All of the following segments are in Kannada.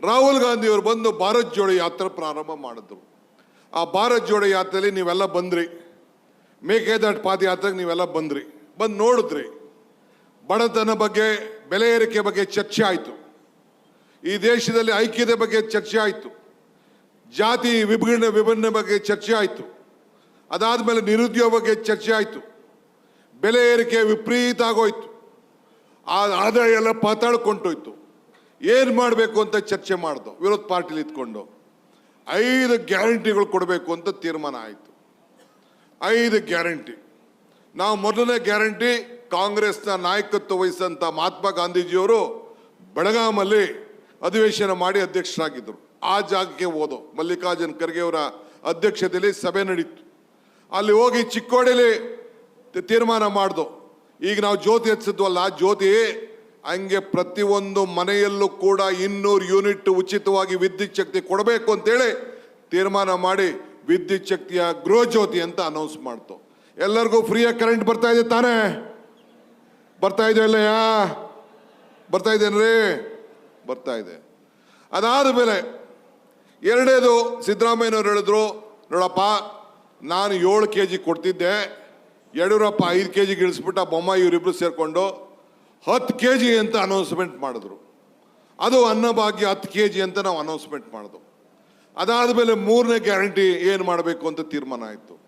ರಾಹುಲ್ ಗಾಂಧಿಯವರು ಬಂದು ಭಾರತ್ ಜೋಡೋ ಯಾತ್ರೆ ಪ್ರಾರಂಭ ಮಾಡಿದ್ರು. ಆ ಭಾರತ್ ಜೋಡೋ ಯಾತ್ರೆಯಲ್ಲಿ ನೀವೆಲ್ಲ ಬಂದ್ರಿ. ಮೇಕೆದಾಟ್ ಪಾದಯಾತ್ರೆಗೆ ನೀವೆಲ್ಲ ಬಂದ್ರಿ. ಬಂದು ನೋಡಿದ್ರಿ. ಬಡತನ ಬಗ್ಗೆ, ಬೆಲೆ ಏರಿಕೆ ಬಗ್ಗೆ ಚರ್ಚೆ ಆಯಿತು. ಈ ದೇಶದಲ್ಲಿ ಐಕ್ಯತೆ ಬಗ್ಗೆ ಚರ್ಚೆ ಆಯಿತು. ಜಾತಿ ವಿಭಿನ್ನ ವಿಭಿನ್ನ ಬಗ್ಗೆ ಚರ್ಚೆ ಆಯಿತು. ಅದಾದ ಮೇಲೆ ನಿರುದ್ಯೋಗ ಬಗ್ಗೆ ಚರ್ಚೆ ಆಯಿತು. ಬೆಲೆ ಏರಿಕೆ ವಿಪರೀತ ಆಗೋಯ್ತು. ಆ ಆದಾಯ ಎಲ್ಲ ಪಾತಾಳ್ಕೊಂಡೋಯ್ತು ಏನು ಮಾಡಬೇಕು ಅಂತ ಚರ್ಚೆ ಮಾಡ್ದು, ವಿರೋಧ ಪಾರ್ಟಿಲಿ ಇದ್ಕೊಂಡು. ಐದು ಗ್ಯಾರಂಟಿಗಳು ಕೊಡಬೇಕು ಅಂತ ತೀರ್ಮಾನ ಆಯಿತು. ಐದು ಗ್ಯಾರಂಟಿ. ನಾವು ಮೊದಲನೇ ಗ್ಯಾರಂಟಿ, ಕಾಂಗ್ರೆಸ್ನ ನಾಯಕತ್ವ ವಹಿಸಿದಂಥ ಮಹಾತ್ಮ ಗಾಂಧೀಜಿಯವರು ಬೆಳಗಾಮಲ್ಲಿ ಅಧಿವೇಶನ ಮಾಡಿ ಅಧ್ಯಕ್ಷರಾಗಿದ್ದರು. ಆ ಜಾಗಕ್ಕೆ ಹೋದೋ, ಮಲ್ಲಿಕಾರ್ಜುನ್ ಖರ್ಗೆ ಅವರ ಅಧ್ಯಕ್ಷತೆಯಲ್ಲಿ ಸಭೆ ನಡೀತು. ಅಲ್ಲಿ ಹೋಗಿ ಚಿಕ್ಕೋಡಿಲಿ ತೀರ್ಮಾನ ಮಾಡ್ದು. ಈಗ ನಾವು ಜ್ಯೋತಿ ಹಚ್ಚಿದ್ವಲ್ಲ ಜ್ಯೋತಿ ಹಂಗೆ ಪ್ರತಿಯೊಂದು ಮನೆಯಲ್ಲೂ ಕೂಡ ಇನ್ನೂರು ಯೂನಿಟ್ ಉಚಿತವಾಗಿ ವಿದ್ಯುತ್ ಶಕ್ತಿ ಕೊಡಬೇಕು ಅಂತೇಳಿ ತೀರ್ಮಾನ ಮಾಡಿ ವಿದ್ಯುತ್ ಶಕ್ತಿಯ ಗೃಹಜ್ಯೋತಿ ಅಂತ ಅನೌನ್ಸ್ ಮಾಡ್ತು. ಎಲ್ಲರಿಗೂ ಫ್ರೀಯಾಗಿ ಕರೆಂಟ್ ಬರ್ತಾ ಇದೆ ತಾನೇ? ಬರ್ತಾ ಇದೆ ಅಲ್ಲಯ್ಯ ಬರ್ತಾ ಇದೇನ್ರಿ? ಬರ್ತಾ ಇದೆ. ಅದಾದ ಮೇಲೆ ಎರಡೇದು ಸಿದ್ದರಾಮಯ್ಯನವ್ರು ಹೇಳಿದ್ರು, ನೋಡಪ್ಪ, ನಾನು ಏಳು ಕೆ ಜಿ ಕೊಡ್ತಿದ್ದೆ, ಯಡಿಯೂರಪ್ಪ ಐದು ಕೆ ಜಿಗೆ ಇಳಿಸ್ಬಿಟ್ಟ ಬೊಮ್ಮ ಇವರಿಬ್ರು ಸೇರಿಕೊಂಡು ಹತ್ತು ಕೆ ಜಿ ಅಂತ ಅನೌನ್ಸ್ಮೆಂಟ್ ಮಾಡಿದ್ರು. ಅದು ಅನ್ನಭಾಗ್ಯ ಹತ್ತು ಕೆ ಜಿ ಅಂತ ನಾವು ಅನೌನ್ಸ್ಮೆಂಟ್ ಮಾಡಿದ್ವು. ಅದಾದ ಮೇಲೆ ಮೂರನೇ ಗ್ಯಾರಂಟಿ ಏನು ಮಾಡಬೇಕು ಅಂತ ತೀರ್ಮಾನ ಆಯಿತು.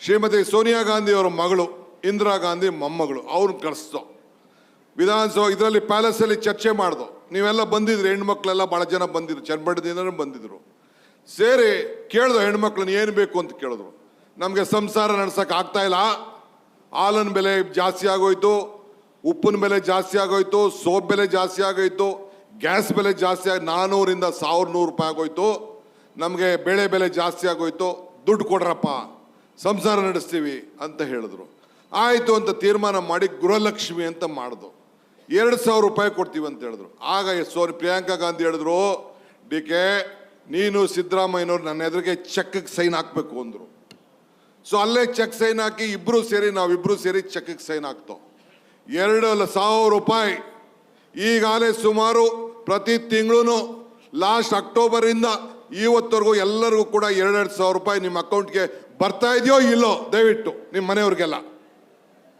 ಶ್ರೀಮತಿ ಸೋನಿಯಾ ಗಾಂಧಿ ಅವರ ಮಗಳು, ಇಂದಿರಾ ಗಾಂಧಿ ಮೊಮ್ಮಗಳು ಅವ್ರನ್ನ ಕಳಿಸ್ದು. ವಿಧಾನಸಭಾ ಇದರಲ್ಲಿ ಪ್ಯಾಲೇಸಲ್ಲಿ ಚರ್ಚೆ ಮಾಡ್ದು. ನೀವೆಲ್ಲ ಬಂದಿದ್ರಿ, ಹೆಣ್ಮಕ್ಳೆಲ್ಲ ಭಾಳ ಜನ ಬಂದಿದ್ರು ಚನ್ನಬಣ್ಣದಿಂದ ಬಂದಿದ್ರು. ಸೇರಿ ಕೇಳ್ದು ಹೆಣ್ಮಕ್ಳನ್ನ ಏನು ಬೇಕು ಅಂತ ಕೇಳಿದ್ರು. ನಮಗೆ ಸಂಸಾರ ನಡ್ಸಕ್ಕೆ ಆಗ್ತಾ ಇಲ್ಲ. ಹಾಲಿನ ಬೆಲೆ ಜಾಸ್ತಿ ಆಗೋಯ್ತು. ಉಪ್ಪಿನ ಬೆಲೆ ಜಾಸ್ತಿ ಆಗೋಯ್ತು, ಸೋಪ್ ಬೆಲೆ ಜಾಸ್ತಿ ಆಗೋಯ್ತು, ಗ್ಯಾಸ್ ಬೆಲೆ ಜಾಸ್ತಿ ಆಗಿ ನಾನ್ನೂರಿಂದ ಸಾವಿರ ನೂರು ರೂಪಾಯಿ ಆಗೋಯ್ತು. ನಮಗೆ ಬೆಳೆ ಬೆಲೆ ಜಾಸ್ತಿ ಆಗೋಯ್ತು. ದುಡ್ಡು ಕೊಡ್ರಪ್ಪ, ಸಂಸಾರ ನಡೆಸ್ತೀವಿ ಅಂತ ಹೇಳಿದ್ರು. ಆಯಿತು ಅಂತ ತೀರ್ಮಾನ ಮಾಡಿ ಗೃಹಲಕ್ಷ್ಮಿ ಅಂತ ಮಾಡಿದ್ರು ಎರಡು ಸಾವಿರ ರೂಪಾಯಿ ಕೊಡ್ತೀವಿ ಅಂತ ಹೇಳಿದ್ರು. ಆಗ ಸೋರಿ ಪ್ರಿಯಾಂಕಾ ಗಾಂಧಿ ಹೇಳಿದ್ರು, ಡಿ ಕೆ, ನೀನು ಸಿದ್ದರಾಮಯ್ಯನವ್ರು ನನ್ನ ಎದುರಿಗೆ ಚೆಕ್ಗೆ ಸೈನ್ ಹಾಕಬೇಕು ಅಂದರು. ಸೊ ಅಲ್ಲೇ ಚೆಕ್ ಸೈನ್ ಹಾಕಿ ಇಬ್ಬರು ಸೇರಿ ನಾವಿಬ್ಬರು ಸೇರಿ ಚೆಕ್ಗೆ ಸೈನ್ ಹಾಕ್ತೋ. ಎರಡು ಸಾವಿರ ರೂಪಾಯಿ. ಈಗಾಗಲೇ ಸುಮಾರು ಪ್ರತಿ ತಿಂಗಳು ಲಾಸ್ಟ್ ಅಕ್ಟೋಬರಿಂದ ಇವತ್ತವರೆಗೂ ಎಲ್ಲರಿಗೂ ಕೂಡ ಎರಡೆರಡು ಸಾವಿರ ರೂಪಾಯಿ ನಿಮ್ಮ ಅಕೌಂಟ್ಗೆ ಬರ್ತಾ ಇದೆಯೋ ಇಲ್ಲೋ ದಯವಿಟ್ಟು ನಿಮ್ಮ ಮನೆಯವ್ರಿಗೆಲ್ಲ.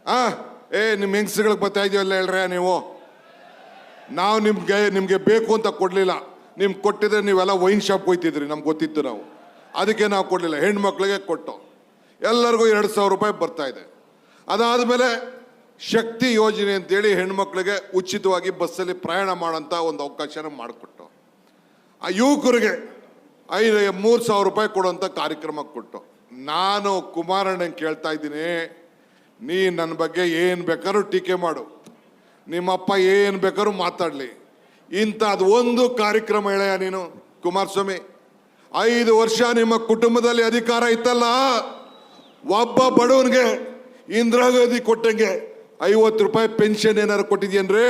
ಆ? ಏ, ನಿಮ್ಮ ಹೆಂಗಸ್ಗಳಿಗೆ ಬರ್ತಾ ಇದೆಯೋ ಇಲ್ಲ ಹೇಳ್ರೆ ನೀವು? ನಾವು ನಿಮಗೆ ನಿಮಗೆ ಬೇಕು ಅಂತ ಕೊಡಲಿಲ್ಲ. ನಿಮ್ಗೆ ಕೊಟ್ಟಿದ್ರೆ ನೀವೆಲ್ಲ ವೈನ್ ಶಾಪ್ ಹೋಯ್ತಿದ್ರಿ ನಮ್ಗೆ ಗೊತ್ತಿತ್ತು ನಾವು. ಅದಕ್ಕೆ ನಾವು ಕೊಡಲಿಲ್ಲ. ಹೆಣ್ಮಕ್ಳಿಗೆ ಕೊಟ್ಟು. ಎಲ್ಲರಿಗೂ ಎರಡು ಸಾವಿರ ರೂಪಾಯಿ ಬರ್ತಾ ಇದೆ. ಅದಾದಮೇಲೆ ಶಕ್ತಿ ಯೋಜನೆ ಅಂತೇಳಿ ಹೆಣ್ಮಕ್ಳಿಗೆ ಉಚಿತವಾಗಿ ಬಸ್ಸಲ್ಲಿ ಪ್ರಯಾಣ ಮಾಡೋಂಥ ಒಂದು ಅವಕಾಶನ ಮಾಡಿಕೊಟ್ಟು, ಆ ಯುವಕರಿಗೆ ಐದು, ಮೂರು ಸಾವಿರ ರೂಪಾಯಿ ಕೊಡುವಂಥ ಕಾರ್ಯಕ್ರಮ ಕೊಟ್ಟು. ನಾನು ಕುಮಾರಣ್ಣ ಕೇಳ್ತಾ ಇದ್ದೀನಿ, ನೀ ನನ್ನ ಬಗ್ಗೆ ಏನು ಬೇಕಾದ್ರೂ ಟೀಕೆ ಮಾಡು. ನಿಮ್ಮಪ್ಪ ಏನು ಬೇಕಾದ್ರೂ ಮಾತಾಡಲಿ. ಇಂಥದ್ದು ಒಂದು ಕಾರ್ಯಕ್ರಮ ಹೇಳಯ್ಯ ನೀನು, ಕುಮಾರಸ್ವಾಮಿ. ಐದು ವರ್ಷ ನಿಮ್ಮ ಕುಟುಂಬದಲ್ಲಿ ಅಧಿಕಾರ ಇತ್ತಲ್ಲ? ಒಬ್ಬ ಬಡವನಿಗೆ ಇಂದಿರಾ ಗಾಂಧಿ ಕೊಟ್ಟಂಗೆ ಐವತ್ತು ರೂಪಾಯಿ ಪೆನ್ಷನ್ ಏನಾರು ಕೊಟ್ಟಿದ್ಯೇನ್ರಿ?